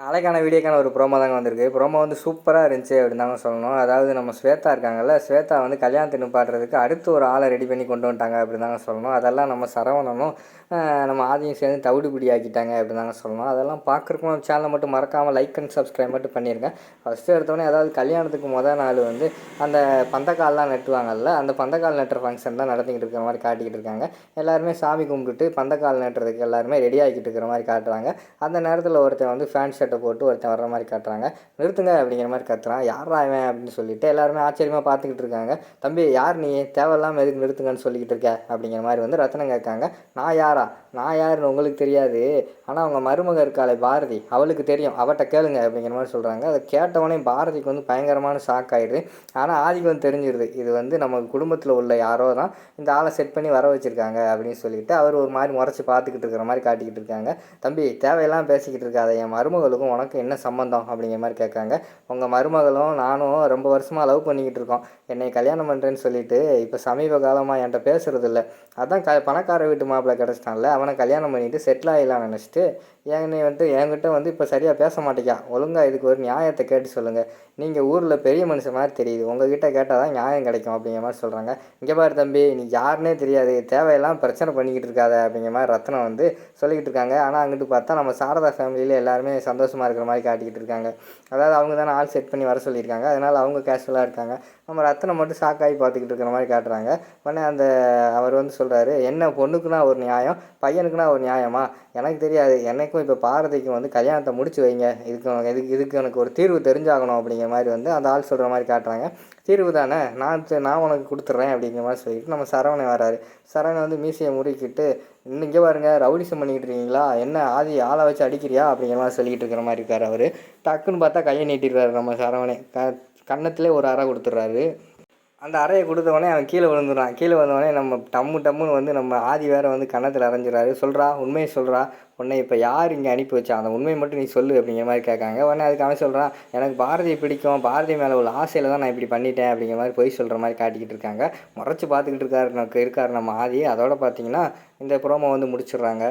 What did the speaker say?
நாளைக்கான வீடியோக்கான ஒரு ப்ரோமோ தாங்க வந்திருக்கு. ப்ரோமோ வந்து சூப்பராக இருந்துச்சு அப்படின்னு தாங்க சொல்லணும். அதாவது நம்ம ஸ்வேதா இருக்காங்கல்ல ஸ்வேதா வந்து கல்யாணத்தை நிப்பாட்டுறதுக்கு அடுத்து ஒரு ஆளை ரெடி பண்ணி கொண்டு வந்துட்டாங்க அப்படின்னு தாங்க சொல்லணும். அதெல்லாம் நம்ம சரவணனும் நம்ம ஆதியும் சேர்ந்து தவிடுபிடி ஆக்கிட்டாங்க அப்படின்னு தாங்க சொல்லணும். அதெல்லாம் பார்க்குறக்கும் நம்ம சேனலை மட்டும் மறக்காமல் லைக் அண்ட் சப்ஸ்கிரைப் மட்டும் பண்ணியிருக்கேன் ஃபஸ்ட்டு எடுத்தோடனே அதாவது கல்யாணத்துக்கு மொதல் நாள் வந்து அந்த பந்தக்கால்லாம் நட்டுவாங்கல்ல அந்த பந்தக்கால் நட்டுற ஃபங்க்ஷன் தான் நடத்திக்கிட்டு இருக்கிற மாதிரி காட்டிக்கிட்டு இருக்காங்க. எல்லாருமே சாமி கும்பிட்டுட்டு பந்தக்கால் நட்டுறதுக்கு எல்லாருமே ரெடி ஆகிக்கிட்டு இருக்கிற மாதிரி காட்டுறாங்க. அந்த நேரத்தில் ஒருத்தன் வந்து ஃபேன்ஸ் ஷர்ட்டை போட்டு ஒருத்தன் வர்ற மாதிரி காட்டுறாங்க. நிறுத்துங்க அப்படிங்கிற மாதிரி கத்துறான். யாரா அவன் அப்படின்னு சொல்லிட்டு எல்லாருமே ஆச்சரியமாக பார்த்துக்கிட்டு இருக்காங்க. தம்பி யார் நீ? தேவையில்லாமல் எதுக்கு நிறுத்துங்கன்னு சொல்லிக்கிட்டு இருக்க? அப்படிங்கிற மாதிரி வந்து ரத்னம் கேட்காங்க. நான் யாரா? நான் யாருன்னு உங்களுக்கு தெரியாது. ஆனால் அவங்க மருமக இருக்காளே பாரதி. அவளுக்கு தெரியும். அவட்ட கேளுங்க அப்படிங்கிற மாதிரி சொல்கிறாங்க அதை கேட்டவொடனே பாரதிக்கு வந்து பயங்கரமான ஷாக் ஆயிடுது. ஆனால் ஆதிக்கு வந்து தெரிஞ்சிருது. இது வந்து நம்ம குடும்பத்தில் உள்ள யாரோ தான் இந்த ஆளை செட் பண்ணி வர வச்சுருக்காங்க அப்படின்னு சொல்லிட்டு அவர் ஒரு மாதிரி முறைச்சி பார்த்துக்கிட்டு இருக்கிற மாதிரி காட்டிக்கிட்டு இருக்காங்க. தம்பி தேவையெல்லாம் பேசிக்கிட்டு இருக்காத. என் மருமகளுக்கும் உனக்கு என்ன சம்மந்தம் அப்படிங்கிற மாதிரி கேட்காங்க உங்கள் மருமகளும் நானும் ரொம்ப வருஷமாக லவ் பண்ணிக்கிட்டு இருக்கோம். என்னை கல்யாணம் பண்ணுறேன்னு சொல்லிட்டு இப்போ சமீப காலமாக என்கிட்ட பேசுறது இல்லை. அதான் க பணக்கார வீட்டு மாப்பிள்ளை கிடச்சிட்டான்ல அவனை கல்யாணம் பண்ணிட்டு செட்டில் ஆகிடலாம் நினச்சிட்டு என்னை வந்து என்கிட்ட வந்து இப்போ சரியாக பேச மாட்டேங்கா ஒழுங்காக இதுக்கு ஒரு நியாயத்தை கேட்டு சொல்லுங்கள் நீங்கள் ஊரில் பெரிய மனுஷன் மாதிரி தெரியுது. உங்ககிட்ட கேட்டால் தான் நியாயம் கிடைக்கும் அப்படிங்கிற மாதிரி சொல்கிறாங்க இங்கே பாரு தம்பி நீ யாருன்னே தெரியாது. தேவையெல்லாம் பிரச்சனை பண்ணிக்கிட்டு இருக்காத அப்படிங்கிற மாதிரி ரத்னம் வந்து சொல்லிக்கிட்டு இருக்காங்க. ஆனால் அங்கிட்டு பார்த்தா நம்ம சாரதா ஃபேமிலியில் எல்லாருமே சந்தோஷம் சந்தோஷமாக இருக்கிற மாதிரி காட்டிக்கிட்டு இருக்காங்க. அதாவது அவங்க தானே ஆள் செட் பண்ணி வர சொல்லியிருக்காங்க. அதனால் அவங்க கேஷுவலாக இருக்காங்க. நம்ம ரத்தனை மட்டும் ஷாக்காகி பார்த்துக்கிட்டு இருக்கிற மாதிரி காட்டுறாங்க. உடனே அந்த அவர் வந்து சொல்கிறாரு என்ன பொண்ணுக்குன்னா ஒரு நியாயம் பையனுக்குன்னா ஒரு நியாயமா? எனக்கு தெரியாது. எனக்கும் இப்போ பாரதிக்கும் வந்து கல்யாணத்தை முடிச்சு வைங்க. இதுக்கு இதுக்கு இதுக்கு எனக்கு ஒரு தீர்வு தெரிஞ்சாகணும் அப்படிங்கிற மாதிரி வந்து அந்த ஆள் சொல்கிற மாதிரி காட்டுறாங்க. தீர்வு தானே? நான் நான் உனக்கு கொடுத்துட்றேன் அப்படிங்கிற மாதிரி சொல்லிட்டு நம்ம சரவணன் வராரு சரவணன் வந்து மீசையை முறுக்கிட்டு இன்னும் இங்கே பாருங்க ரவுடிசம் பண்ணிக்கிட்டு இருக்கீங்களா? என்ன ஆதி ஆளை வச்சு அடிக்கிறியா? அப்படிங்கிற மாதிரி சொல்லிக்கிட்டு இருக்கிற மாதிரி இருக்கார் அவர். டக்குன்னு பார்த்தா கையை நீட்டிடுறாரு நம்ம சரவணே. க கன்னத்திலே ஒரு அறை கொடுத்துட்றாரு. அந்த அறையை கொடுத்தவொடனே அவன் கீழே விழுந்துடுறான். கீழே வந்தவொடனே நம்ம டம்மு டம்முன்னு வந்து நம்ம ஆதி வேற வந்து கன்னத்தில் அரைஞ்சிடறாரு. சொல்கிறா உண்மையை சொல்கிறா உன்னை இப்போ யார் இங்கே அனுப்பி வச்சா? அந்த உண்மையை மட்டும் நீ சொல்லு அப்படிங்கிற மாதிரி கேட்காங்க. உடனே அதுக்கு அவன் சொல்கிறான் எனக்கு பாரதியை பிடிக்கும். பாரதி மேலே உள்ள ஆசையில் தான் நான் இப்படி பண்ணிட்டேன் அப்படிங்கிற மாதிரி பொய் சொல்கிற மாதிரி காட்டிக்கிட்டு இருக்காங்க. முறைச்சி பார்த்துக்கிட்டு இருக்காரு நமக்கு இருக்கார் நம்ம ஆதி. அதோட பார்த்தீங்கன்னா இந்த ப்ரோமோ வந்து முடிச்சிடுறாங்க.